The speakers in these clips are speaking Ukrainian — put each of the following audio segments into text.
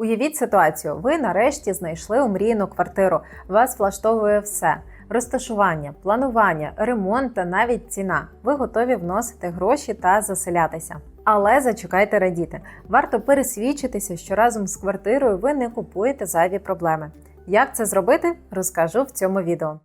Уявіть ситуацію: ви нарешті знайшли омріяну квартиру. Вас влаштовує все: розташування, планування, ремонт та навіть ціна. Ви готові вносити гроші та заселятися. Але зачекайте радіти. Варто пересвідчитися, що разом з квартирою ви не купуєте зайві проблеми. Як це зробити, розкажу в цьому відео.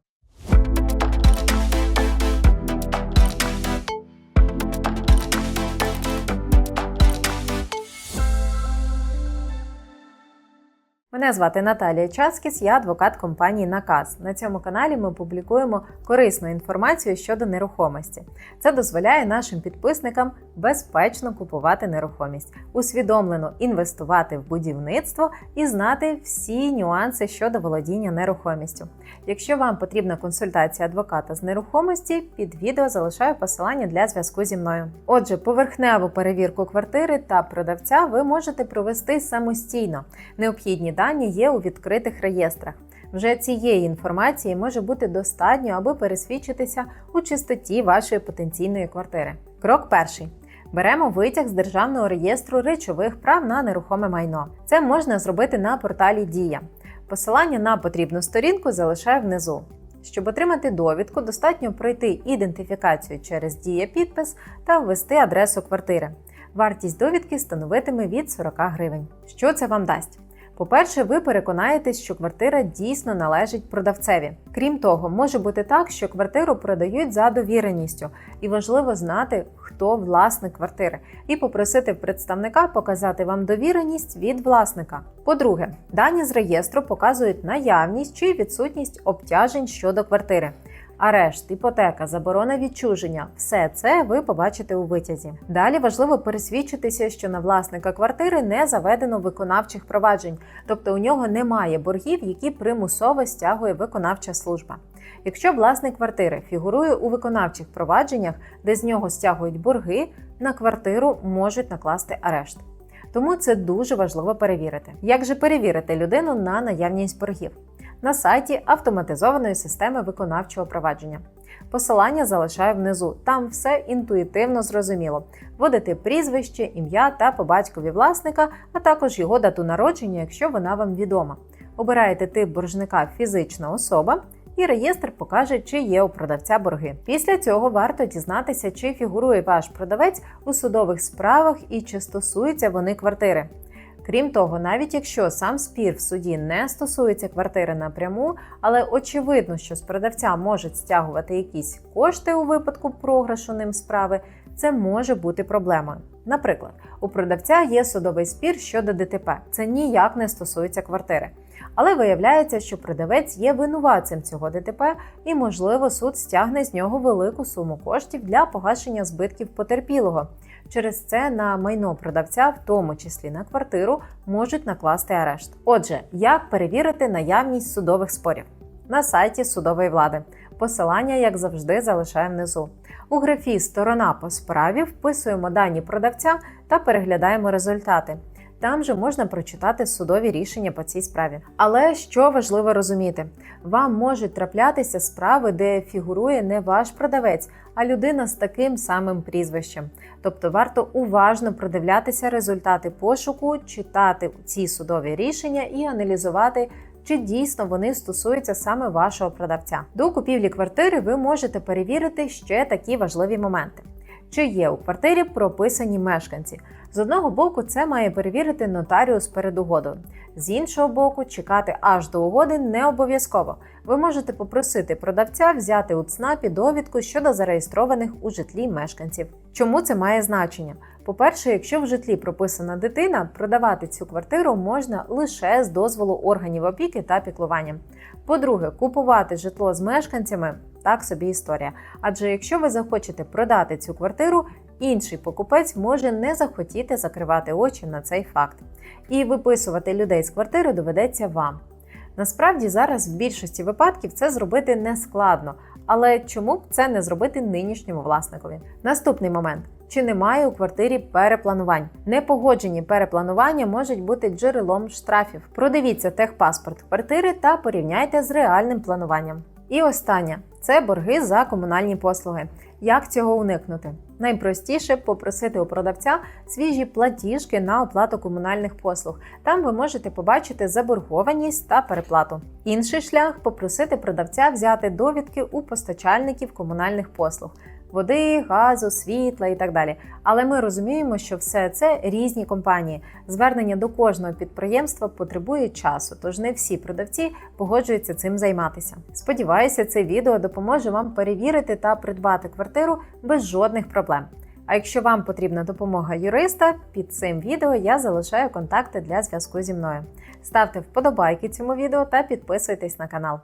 Мене звати Наталія Часкіс, я адвокат компанії Наказ. На цьому каналі ми публікуємо корисну інформацію щодо нерухомості. Це дозволяє нашим підписникам безпечно купувати нерухомість, усвідомлено інвестувати в будівництво і знати всі нюанси щодо володіння нерухомістю. Якщо вам потрібна консультація адвоката з нерухомості, під відео залишаю посилання для зв'язку зі мною. Отже, поверхневу перевірку квартири та продавця ви можете провести самостійно. Необхідні дані є у відкритих реєстрах. Вже цієї інформації може бути достатньо, аби пересвідчитися у чистоті вашої потенційної квартири. Крок перший. Беремо витяг з державного реєстру речових прав на нерухоме майно. Це можна зробити на порталі Дія. Посилання на потрібну сторінку залишаю внизу. Щоб отримати довідку, достатньо пройти ідентифікацію через Дія підпис та ввести адресу квартири. Вартість довідки становитиме від 40 гривень. Що це вам дасть? По-перше, ви переконаєтесь, що квартира дійсно належить продавцеві. Крім того, може бути так, що квартиру продають за довіреністю, і важливо знати, хто власник квартири, і попросити представника показати вам довіреність від власника. По-друге, дані з реєстру показують наявність чи відсутність обтяжень щодо квартири. Арешт, іпотека, заборона відчуження все це ви побачите у витязі. Далі важливо пересвідчитися, що на власника квартири не заведено виконавчих проваджень, тобто у нього немає боргів, які примусово стягує виконавча служба. Якщо власник квартири фігурує у виконавчих провадженнях, де з нього стягують борги, на квартиру можуть накласти арешт. Тому це дуже важливо перевірити. Як же перевірити людину на наявність боргів? На сайті автоматизованої системи виконавчого провадження. Посилання залишаю внизу. Там все інтуїтивно зрозуміло. Вводите прізвище, ім'я та по батькові власника, а також його дату народження, якщо вона вам відома. Обираєте тип боржника фізична особа. І реєстр покаже, чи є у продавця борги. Після цього варто дізнатися, чи фігурує ваш продавець у судових справах і чи стосуються вони квартири. Крім того, навіть якщо сам спір в суді не стосується квартири напряму, але очевидно, що з продавця можуть стягувати якісь кошти у випадку програшу ним справи, це може бути проблемою. Наприклад, у продавця є судовий спір щодо ДТП, це ніяк не стосується квартири. Але виявляється, що продавець є винуватцем цього ДТП, і, можливо, суд стягне з нього велику суму коштів для погашення збитків потерпілого. Через це на майно продавця, в тому числі на квартиру, можуть накласти арешт. Отже, як перевірити наявність судових спорів на сайті судової влади. Посилання, як завжди, залишаю внизу. У графі Сторона по справі вписуємо дані продавця та переглядаємо результати. Там же можна прочитати судові рішення по цій справі. Але що важливо розуміти, вам можуть траплятися справи, де фігурує не ваш продавець, а людина з таким самим прізвищем. Тобто варто уважно продивлятися результати пошуку, читати ці судові рішення і аналізувати. Чи дійсно вони стосуються саме вашого продавця? До купівлі квартири ви можете перевірити ще такі важливі моменти: чи є у квартирі прописані мешканці? З одного боку, це має перевірити нотаріус перед угодою. З іншого боку, чекати аж до угоди не обов'язково. Ви можете попросити продавця взяти у ЦНАПі довідку щодо зареєстрованих у житлі мешканців. Чому це має значення? По-перше, якщо в житлі прописана дитина, продавати цю квартиру можна лише з дозволу органів опіки та піклування. По-друге, купувати житло з мешканцями так собі історія. Адже якщо ви захочете продати цю квартиру, інший покупець може не захотіти закривати очі на цей факт. І виписувати людей з квартири доведеться вам. Насправді зараз в більшості випадків це зробити не складно, але чому б це не зробити нинішньому власникові? Наступний момент. Чи немає у квартирі перепланувань? Непогоджені перепланування можуть бути джерелом штрафів. Продивіться техпаспорт квартири та порівняйте з реальним плануванням. І останнє це борги за комунальні послуги. Як цього уникнути? Найпростіше попросити у продавця свіжі платіжки на оплату комунальних послуг. Там ви можете побачити заборгованість та переплату. Інший шлях попросити продавця взяти довідки у постачальників комунальних послуг. Води, газу, світла і так далі. Але ми розуміємо, що все це різні компанії. Звернення до кожного підприємства потребує часу, тож не всі продавці погоджуються цим займатися. Сподіваюся, це відео допоможе вам перевірити та придбати квартиру без жодних проблем. А якщо вам потрібна допомога юриста, під цим відео я залишаю контакти для зв'язку зі мною. Ставте вподобайки цьому відео та підписуйтесь на канал.